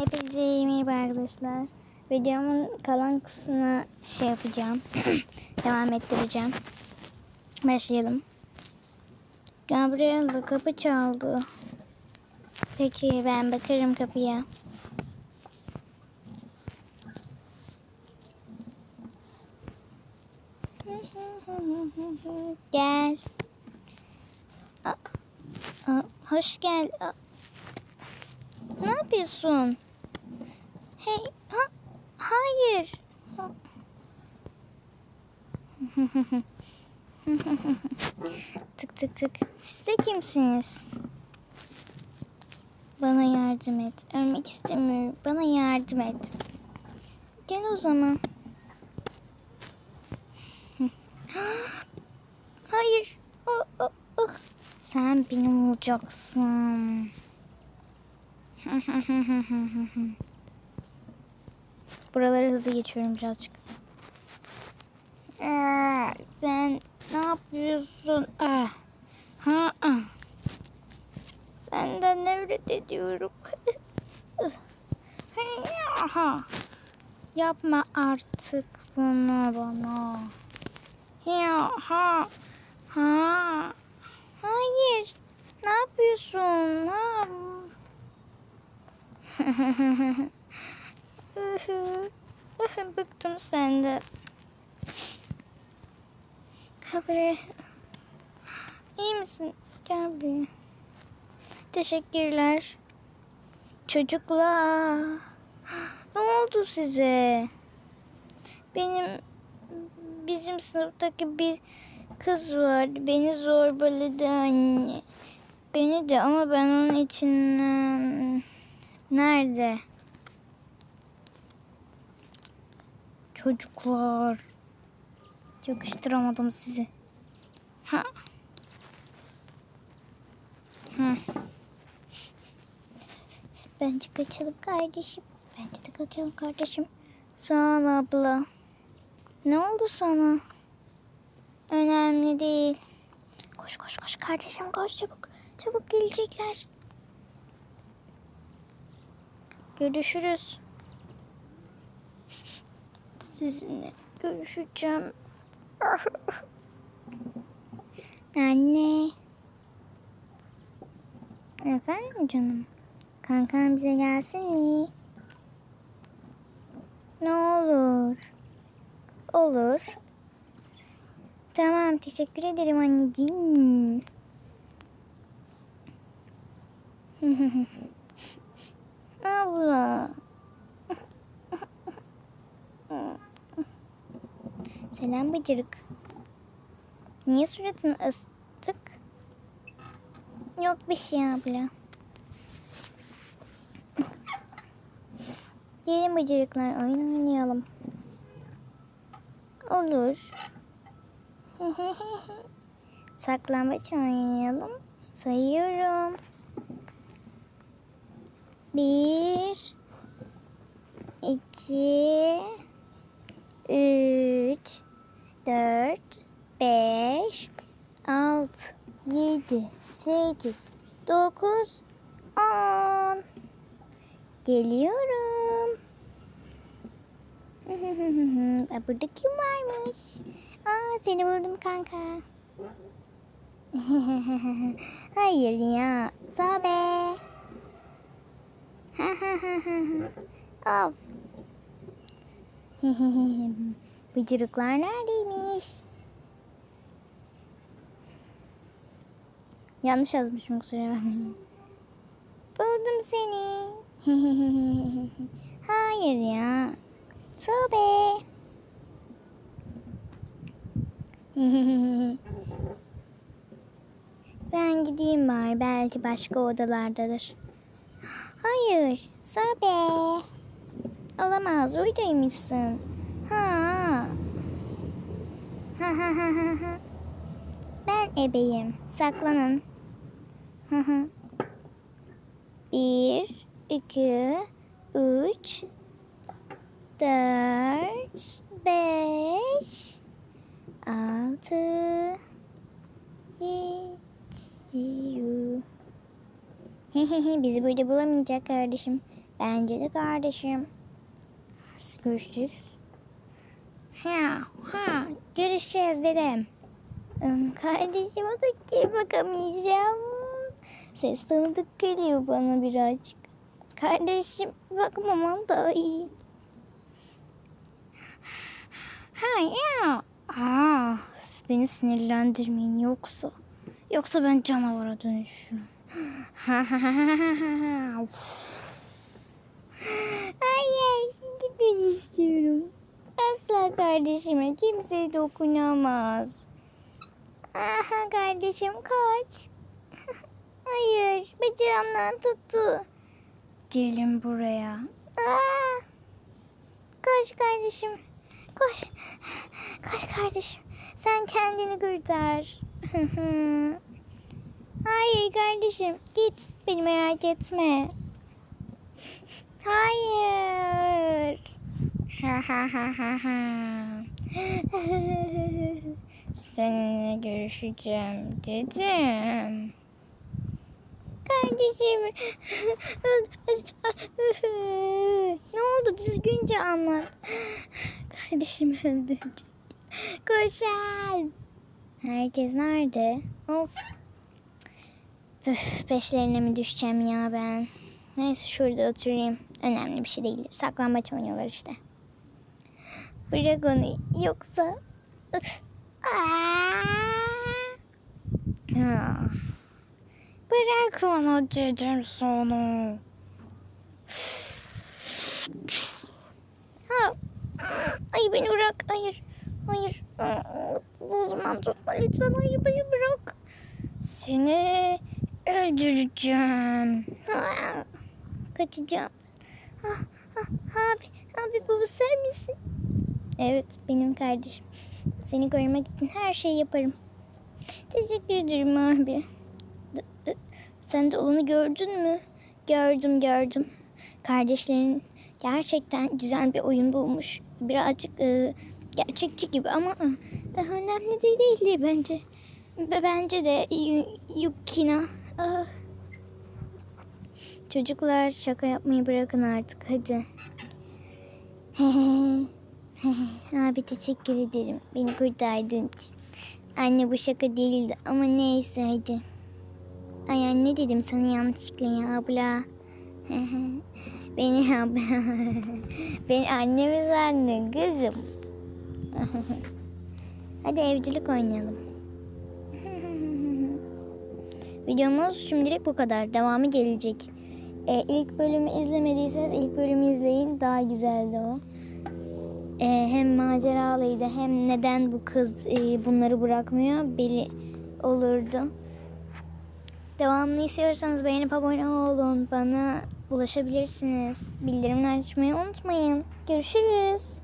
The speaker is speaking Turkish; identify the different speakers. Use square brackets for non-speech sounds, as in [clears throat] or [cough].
Speaker 1: Hepinize iyi merhaba arkadaşlar. Videomun kalan kısmına şey yapacağım. [clears throat] Devam ettireceğim. Başlayalım. Gabriela kapı çaldı. Peki ben bakarım kapıya. [laughs] Gel. Aa, aa, hoş gel. Aa, ne yapıyorsun? Hey, ha, hayır. Ha. tık tık tık. Siz de kimsiniz? Bana yardım et. Ölmek istemiyorum. Bana yardım et. Gel o zaman. Hayır. Oh, oh, oh. Sen benim olacaksın. [laughs] Buraları hızlı geçiyorum birazcık. Aa, sen ne yapıyorsun? Ah. Ha, ah. Senden nefret ediyorum. Ha. Yapma artık bunu bana. Ya ha. Ha. Hayır. Ne yapıyorsun? Ha. Bıktım senden. Gabriel. İyi misin? Gel buraya. Teşekkürler. Çocuklar. Ne oldu size? Benim bizim sınıftaki bir kız vardı. Beni zorbaladı anne. Beni de ama ben onun içinden... Nerede? Çocuklar. Yakıştıramadım sizi. Ha. Hı. Bence kaçalım kardeşim. Bence de kaçalım kardeşim. Sağ ol abla. Ne oldu sana? Önemli değil. Koş koş koş kardeşim koş çabuk. Çabuk gelecekler. Görüşürüz. Sizinle görüşeceğim. [laughs] Anne. Efendim canım? Kankan bize gelsin mi? Ne olur. Olur. Tamam teşekkür ederim anneciğim. [laughs] Abla. Selam bıcırık. Niye suratını ısıttık? Yok bir şey abla. Gelin bıcırıklar oyun oynayalım. Olur. [laughs] Saklambaç oynayalım. Sayıyorum. Bir, iki, üç, dört, beş, altı, yedi, sekiz, dokuz, on. Geliyorum. [laughs] Burada kim varmış? Aa, seni buldum kanka. [laughs] Hayır ya. Sobe. Of. [laughs] Bıcırıklar neredeymiş? Yanlış yazmışım kusura bakmayın. Buldum seni. [laughs] Hayır ya. Sobe. [laughs] ben gideyim bari. Belki başka odalardadır. Hayır. Sobe. Olamaz. Buradaymışsın. Ha. Ha ha ha ha ha. Ben ebeyim. Saklanın. Bir, iki, üç, dört, beş, altı, yedi. Hehehe bizi burada bulamayacak kardeşim. Bence de kardeşim. Görüşürüz. Ha, ha, görüşeceğiz dedim. Im, Kardeşim o da ki bakamayacağım. Ses tanıdık geliyor bana birazcık. Kardeşim bakmaman daha iyi. Ha ya. Aa, beni sinirlendirmeyin yoksa. Yoksa ben canavara dönüşürüm. [laughs] Hayır, gitmeni istiyorum. Asla kardeşime kimse dokunamaz. Aha kardeşim kaç. [laughs] Hayır, bacağımdan tuttu. Gelin buraya. Aa, koş kardeşim. Koş. Koş kardeşim. Sen kendini kurtar. [laughs] Hayır kardeşim. Git. Beni merak etme. Hayır. Ha ha ha ha ha. Seninle görüşeceğim dedim. Kardeşim. ne oldu düzgünce anlat. Kardeşimi öldürecek. Koşar. Herkes nerede? Of. Üf, peşlerine mi düşeceğim ya ben? Neyse şurada oturayım. Önemli bir şey değildir. Saklambaç oynuyorlar işte. Bırak onu yoksa... Bırak onu dedim sana. Ha. Ay beni bırak. Hayır. Hayır. Buzumdan tutma lütfen. Hayır beni bırak. Seni öldüreceğim. Kaçacağım. Ah, ah, abi, abi bu sen misin? Evet benim kardeşim. Seni korumak için her şeyi yaparım. Teşekkür ederim abi. Sen de olanı gördün mü? Gördüm gördüm. Kardeşlerin gerçekten güzel bir oyun bulmuş. Birazcık e, gerçekçi gibi ama e, önemli değil değildi bence. Bence de Yu- Yukina. Çocuklar şaka yapmayı bırakın artık hadi. [laughs] Abi teşekkür ederim. Beni kurtardığın için. Anne bu şaka değildi ama neyse hadi. Ay anne dedim sana yanlışlıkla ya abla. [laughs] Beni abla. [laughs] Beni annemi sandın kızım. hadi evcilik oynayalım. Videomuz şimdilik bu kadar. Devamı gelecek. Ee, ilk bölümü izlemediyseniz ilk bölümü izleyin. Daha güzeldi o. Ee, hem maceralıydı hem neden bu kız e, bunları bırakmıyor belli olurdu. Devamını istiyorsanız beğenip abone olun. Bana ulaşabilirsiniz. Bildirimleri açmayı unutmayın. Görüşürüz.